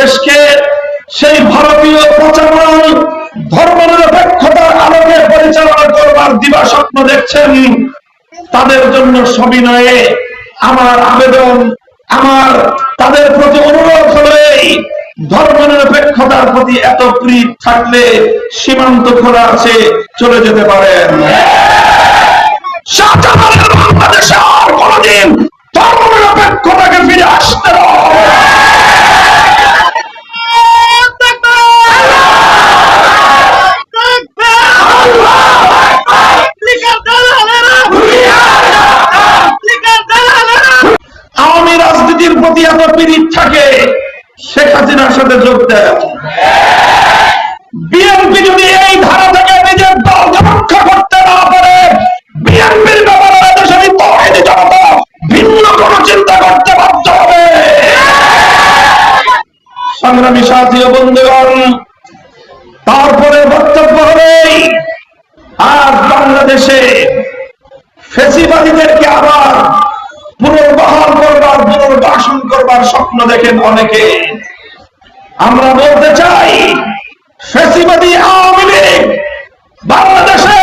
দেশকে সেই ভারতীয় প্রচারণ ধর্মনিরপেক্ষতার আলোকে পরিচালনা করবার দিবা স্বপ্ন দেখছেন। তাদের জন্য সবিনয়ে আমার আবেদন, আমার তাদের প্রতি অনুরোধ হলো এই ধর্মনিরপেক্ষতার প্রতি এত প্রীত থাকলে সীমান্ত খোলা আছে, চলে যেতে পারেন। বাংলাদেশে আর কোনদিন ধর্মনিরপেক্ষতা সংগ্রামী সাথী বন্ধুগণ, তারপরে বক্তব্য হলেই আজ বাংলাদেশে ফেসিবাদীদেরকে আবার পুনর্বহাল করবার, পুনর্বাসন করবার স্বপ্ন দেখেন অনেকে। আমরা বলতে চাই, ফেসিবাদী আওয়ামী লীগ বাংলাদেশে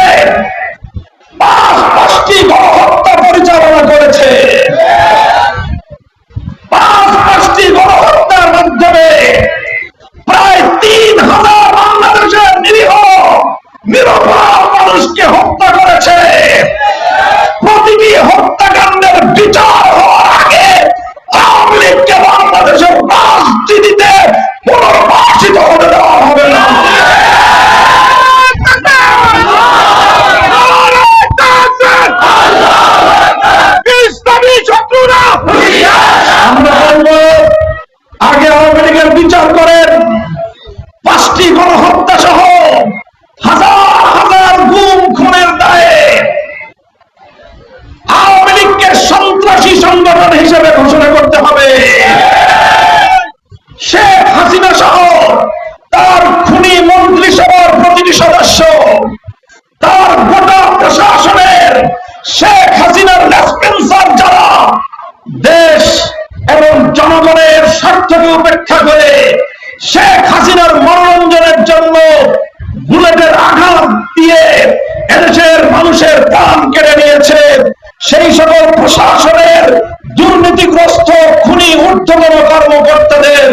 কর্মকর্তাদের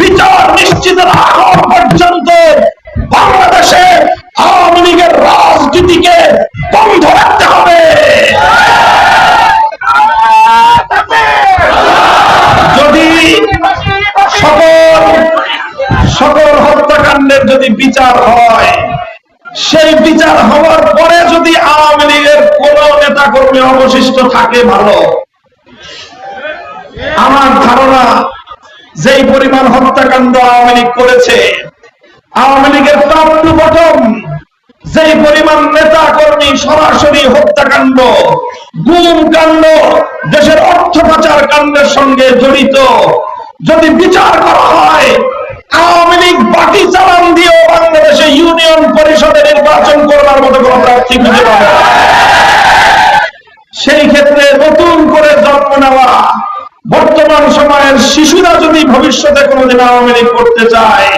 বিচার নিশ্চিতের আগ পর্যন্ত বাংলাদেশে আওয়ামী লীগের রাজনীতিকে বন্ধ রাখতে হবে। যদি সকল সকল হত্যাকাণ্ডের যদি বিচার হয়, সেই বিচার হওয়ার পরে যদি আওয়ামী লীগের কোন নেতা কর্মী অবশিষ্ট থাকে ভালো, আমার ধারণা যেই পরিমাণ হত্যাকাণ্ড আওয়ামী লীগ করেছে, আওয়ামী লীগের টপ টু বটম যেই পরিমাণ নেতা কর্মী সরাসরি হত্যাকাণ্ড, গুম কাণ্ড, দেশের অর্থ পাচার কাণ্ডের সঙ্গে জড়িত, যদি বিচার করা হয়, আওয়ামী লীগ বাকি চালান দিয়েও বাংলাদেশে ইউনিয়ন পরিষদে নির্বাচন করবার মতো কোন প্রার্থী খুঁজে পাবে না। সেই ক্ষেত্রে নতুন করে জন্ম নেওয়া বর্তমান সময়ের শিশুরা যদি ভবিষ্যতে কোনোদিন আওয়ামী লীগ করতে চায়,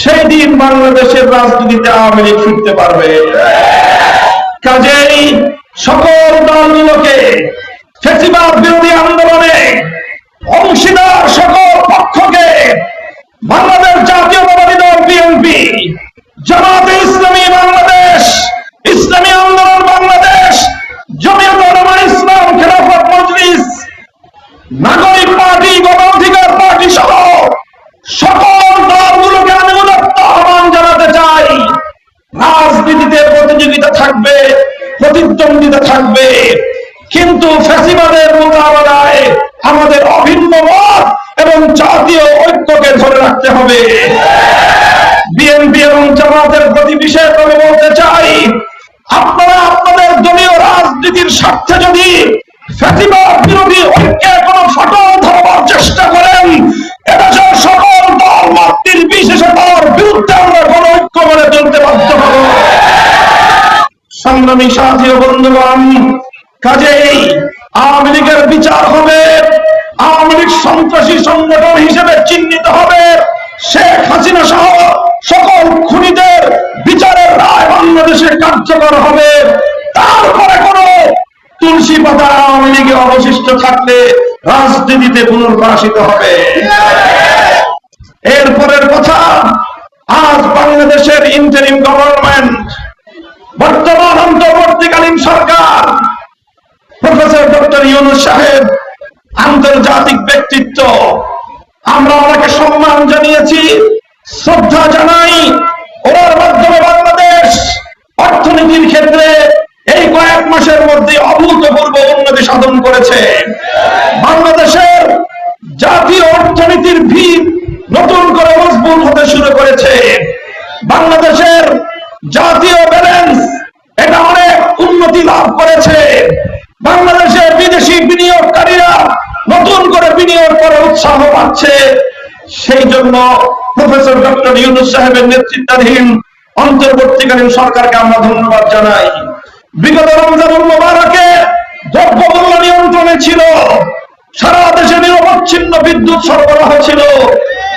সেই দিন বাংলাদেশের রাজনীতিতে আওয়ামী লীগ ফিরতে পারবে। কাজেই সকল দলগুলোকে ফেসিবাদ বিরোধী আন্দোলনে অংশীদার সকল পক্ষকে বাংলাদেশ জাতীয়তাবাদী জামাতের প্রতি বিশেষ করে বলতে চাই, আপনারা আপনাদের দলীয় রাজনীতির স্বার্থে যদি ফ্যাসিবাদ বিরোধী ঐক্যে কোনো ফাটল ধরবার চেষ্টা করেন, এদেশের সকল দল মত নির্বিশেষে তার বিরুদ্ধে আমরা কোন ঐক্য করে চলতে বাধ্য হব। সংগ্রামী সাথী বন্ধুগণ, কাজেই আওয়ামী লীগের বিচার হবে, আওয়ামী লীগ সন্ত্রাসী সংগঠন হিসেবে চিহ্নিত হবে। শেখ হাসিনা সহ বাংলাদেশে কার্যকর হবে, তারপরে কোন তুলসী পাতা আওয়ামী লীগে অবশিষ্ট থাকলে রাজনীতিতে পুনর্বাসিত হবে। এরপরের কথা, আজ বাংলাদেশের ইন্টারিম গভর্নমেন্ট বর্তমান অন্তর্বর্তীকালীন সরকার, প্রফেসর ডক্টর ইউনুস সাহেব, আন্তর্জাতিক ব্যক্তিত্ব, আমরা ওনাকে সম্মান জানিয়েছি, শ্রদ্ধা জানাই পাচ্ছে। সেই জন্য প্রফেসর ডক্টর ইউনুস সাহেবের নেতৃত্বাধীন অন্তর্বর্তীকালীন সরকারকে আমরা ধন্যবাদ জানাই। বিগত রমজানুল মোবারকে দ্রব্যমূল্য নিয়ন্ত্রণে ছিল, সারা দেশে নিরবচ্ছিন্ন বিদ্যুৎ সরবরাহ ছিল।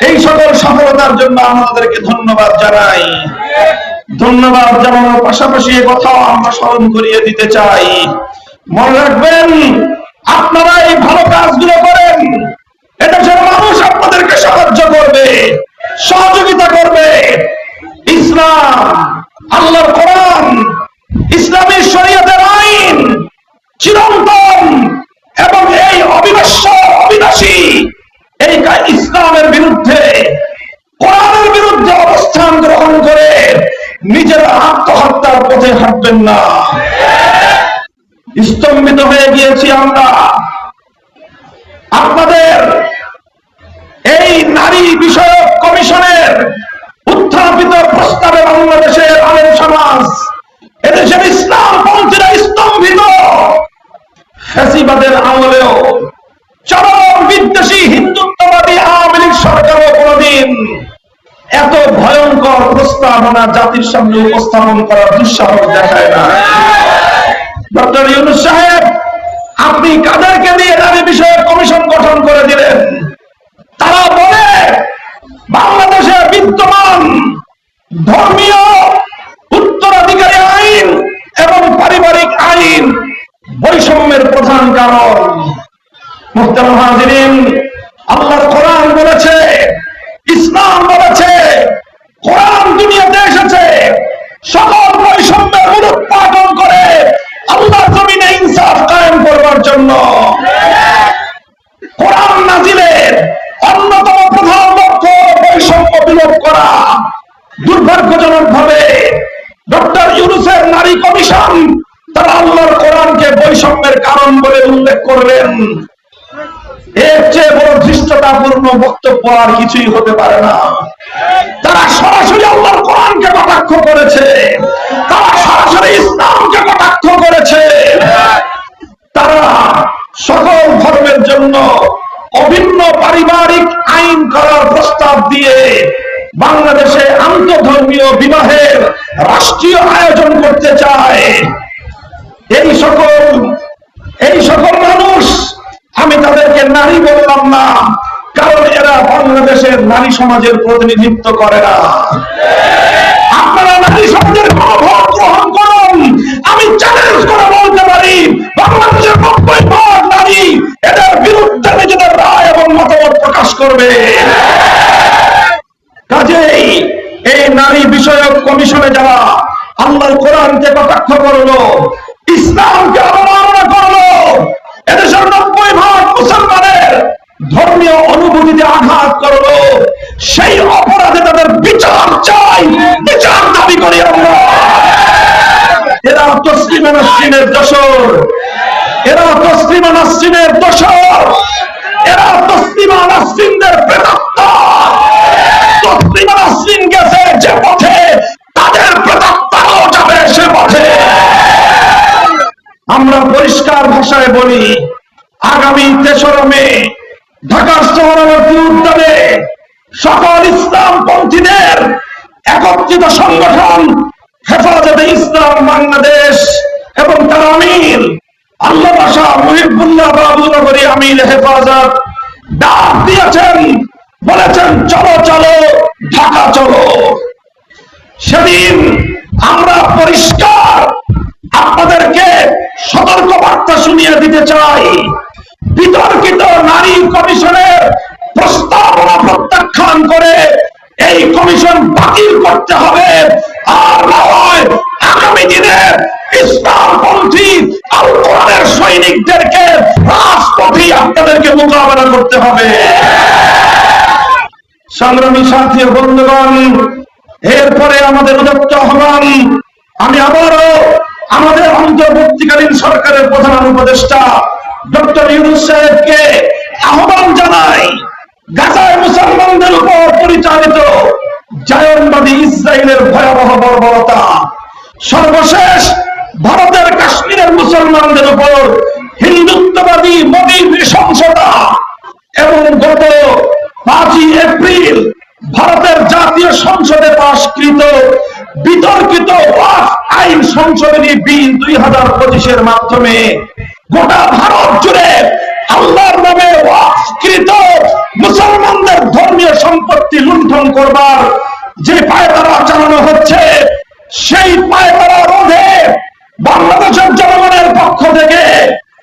এই সকল সফলতার জন্য আমাদেরকে ধন্যবাদ জানাই। ধন্যবাদ জানানোর পাশাপাশি কথাও আমরা স্মরণ করিয়ে দিতে চাই। মনে রাখবেন, আপনারা এই ভালো কাজগুলো করেন। এদেশের মানুষ আপনাদেরকে সাহায্য করবে, সহযোগিতা করবে। ইসলাম, আল্লাহর কোরআন, ইসলামী শরীয়তের আইন চিরন্তন এবং এই অবিনশ্য অবিনাশী, এই ইসলামের বিরুদ্ধে, কোরআনের বিরুদ্ধে অবস্থান গ্রহণ করে নিজের আত্মহত্যার পথে হাঁটবেন না। স্তম্ভিত হয়ে গিয়েছি আমরা। আপনাদের বিষয়ক কমিশনের উত্থাপিত প্রস্তাবে বাংলাদেশের আলেম সমাজ, এদেশের ইসলাম পন্থীরা স্তম্ভিত। ফ্যাসিবাদের আমলেও চরম বিদ্বেষী হিন্দুত্ববাদী আওয়ামী লীগ সরকারও কোনদিন এত ভয়ঙ্কর প্রস্তাবনা জাতির সামনে উপস্থাপন করার দুঃসাহস দেখায় না। ডক্টর ইউনুস সাহেব, আপনি কাদেরকে দিয়ে নারী বিষয়ে কমিশন গঠন করে দিলেন? তারা বলে বাংলাদেশে বিদ্যমান ধর্মীয় উত্তরাধিকারী আইন এবং পারিবারিক আইন বৈষম্যের প্রধান কারণ। মুক্তার হাজিরিন, আল্লাহর কোরআন বলেছে, ইসলাম বলেছে এর চেয়ে বড় ধৃষ্টতাপূর্ণ বক্তব্য আর কিছুই হতে পারে না। তারা সরাসরি আল্লাহর কোরআনকে কটাক্ষ করেছে, তারা সরাসরি ইসলামকে কটাক্ষ করেছে, তারা সকল ধর্মের জন্য অভিন্ন পারিবারিক আইন করার প্রস্তাব দিয়ে বাংলাদেশে আন্তধর্মীয় বিবাহের রাষ্ট্রীয় আয়োজন করতে চায়। এই সকল তাদেরকে নারী বললাম না, কারণ এরা বাংলাদেশের নারী সমাজের প্রতিনিধিত্ব করে না। আপনারা নারী সমাজের কোন ভোট গ্রহণ করুন, আমি চ্যালেঞ্জ করে বলতে পারি, বাংলাদেশের নব্বই ভাগ নারী এদের বিরুদ্ধে নিজেদের রায় এবং মতামত প্রকাশ করবে। কাজেই এই নারী বিষয়ক কমিশনে যারা আল্লাহর কোরআনকে কটাক্ষ করল, ইসলামকে অবমাননা করল এদেশের নব্বই ভাগ মুসলমানের ধর্মীয় অনুভূতিতে আঘাত করল সেই অপরাধে তাদের বিচার চাই। বিচার দাবি করি আমরা। এরা তসলিমা নাসরিনের দোষর। এরা তসলিমা নাসরিনের দোষর। এরা তসলিমা নাসরিনদের প্রেতাত্মা। তসলিমা নাসরিন গেছে যে পথে তাদের প্রেতাত্মাও যাবে সে পথে। আমরা পরিষ্কার ভাষায় বলি, আগামী তেসরা মে ঢাকার শহরাবর্তী উদ্যানে সকল ইসলাম পন্থীদের একত্রিত সংগঠন হেফাজতে ইসলাম বাংলাদেশ এবং তার আমির আল্লাহ বাসা মুহিবুল্লাহ বাবু নগরী আমির হেফাজত। ডাক দিয়েছেন, বলেছেন, চলো চলো, ঢাকা চলো। সেদিন আমরা পরিষ্কার আপনাদেরকে সতর্ক বার্তা শুনিয়ে দিতে চাই। বিতর্কিত নারী কমিশনের প্রস্তাবনা প্রত্যাখ্যান করে এই কমিশন বাতিল করতে হবে। আর না হয় আগামী দিনে ইসলামপন্থী আল সৈনিকদেরকে রাজপথে আপনাদেরকে মোকাবেলা করতে হবে। সংগ্রামী সাথী বন্ধুগণ, এরপরে আমাদের উদত্ত আহ্বান আমি আবারও আমাদের অন্তর্বর্তীকালীন সরকারের প্রধান উপদেষ্টা ডক্টর ইউনুস সাহেবকে আহ্বান জানাই, গাজায় মুসলমানদের উপর পরিচালিত জায়নবাদী ইসরায়েলের ভয়াবহ বর্বরতা। সর্বশেষ ভারতের কাশ্মীরের মুসলমানদের উপর হিন্দুত্ববাদী মোদী নৃশংসতা এবং গত পাঁচই এপ্রিল ভারতের জাতীয় সংসদে পাশকৃত বিতর্কিত ওয়াক আইন সংশোধনী বিল দুই হাজার পঁচিশের মাধ্যমে গোটা ভারত জুড়ে আল্লাহর নামে ওয়াককৃত মুসলমানদের ধর্মীয় সম্পত্তি লুণ্ঠন করবার যে পায়তারা চালানো হচ্ছে, সেই পায়তারা রোধে বাংলাদেশের জনগণের পক্ষ থেকে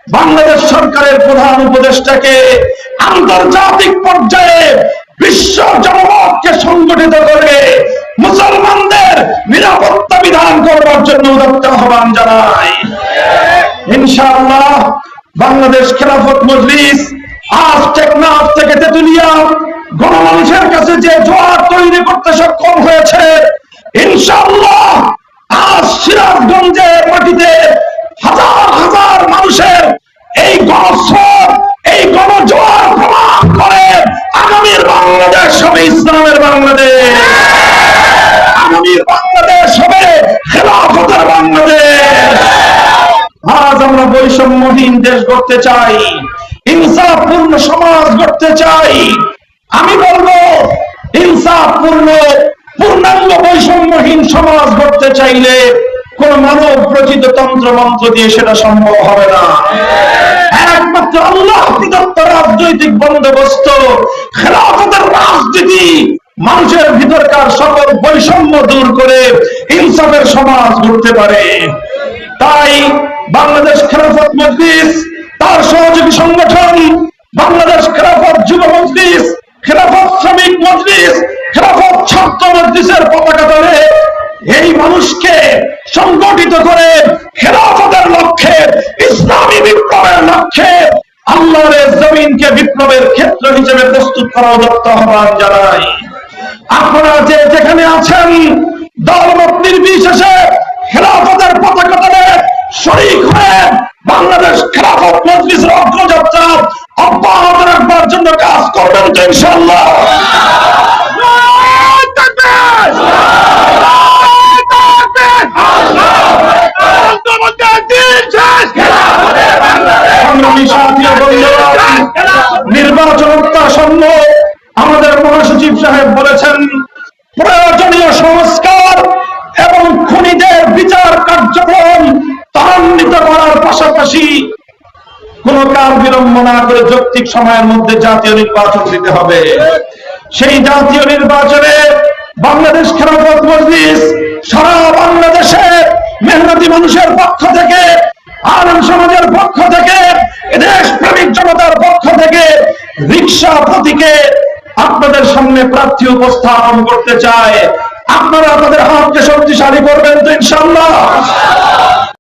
বাংলাদেশ সরকারের প্রধান উপদেষ্টাকে আন্তর্জাতিক পর্যায়ে বিশ্ব জনমতকে সংগঠিত করে মুসলমানদের নিরাপত্তা বিধান করবার জন্য উদত্ত আহ্বান জানাই। ইনশাআল্লাহ বাংলাদেশ খেলাফত মজলিস আজ টেকনাফ থেকে তেতুলিয়া গণমানুষের কাছে যে জোয়ার তৈরি করতে সক্ষম হয়েছে, ইনশাআল্লাহ আজ সিরাজগঞ্জের মাটিতে হাজার হাজার মানুষের এই গণস্রোত, এই গণজোয়ার প্রমাণ করে আগামীর বাংলাদেশ হবে ইসলামের বাংলাদেশ। আমরা বৈষম্যহীন দেশ গড়তে চাই ইনসাফপূর্ণ সমাজ গড়তে চাই। আমি বলব ইনসাফপূর্ণ পূর্ণাঙ্গ বৈষম্যহীন সমাজ গড়তে চাইলে কোন মানব প্রচিত তন্ত্র মন্ত্র দিয়ে সেটা সম্ভব হবে না। একমাত্র আল্লাহ রাজনৈতিক বন্দোবস্ত, খেলাফতের রাজনীতি, মানুষের ভিতরকার সকল বৈষম্য দূর করে ইনসাফের সমাজ গড়তে পারে। তাই বাংলাদেশ খেলাফত মজলিস, তার সহযোগী সংগঠন, বাংলাদেশ খেলাফত যুব মজলিস, খেলাফত শ্রমিক মজলিস, খেলাফত ছাত্র মজলিসের পতাকা তলে এই মানুষকে সংগঠিত করে খেলাফতের লক্ষ্যে, ইসলামী বিপ্লবের লক্ষ্যে আল্লাহরের জমিনকে বিপ্লবের ক্ষেত্র হিসেবে প্রস্তুত করা দত্ত আহ্বান জানাই। আপনারা যে যেখানে আছেন, দলমত নির্বিশেষে খেলাফতের পতাকা শরিক হয়ে বাংলাদেশ খেলাফত মজলিসের অগ্রযাত্রা অব্যাহত রাখবার কোন কাল বিলম্ব না করে যৌক্তিক সময়ের মধ্যে জাতীয় নির্বাচন দিতে হবে। সেই জাতীয় নির্বাচনে বাংলাদেশ খেলাফত মজলিস সারা বাংলাদেশে মেহনতি মানুষের পক্ষ থেকে, আলম সমাজের পক্ষ থেকে দেশ প্রেমিক জনতার পক্ষ থেকে রিক্সা প্রতীকে আপনাদের সামনে প্রার্থী উপস্থাপন করতে চায় আপনারা আপনাদের হাতকে শক্তিশালী করবেন তো ইনশাল্লাহ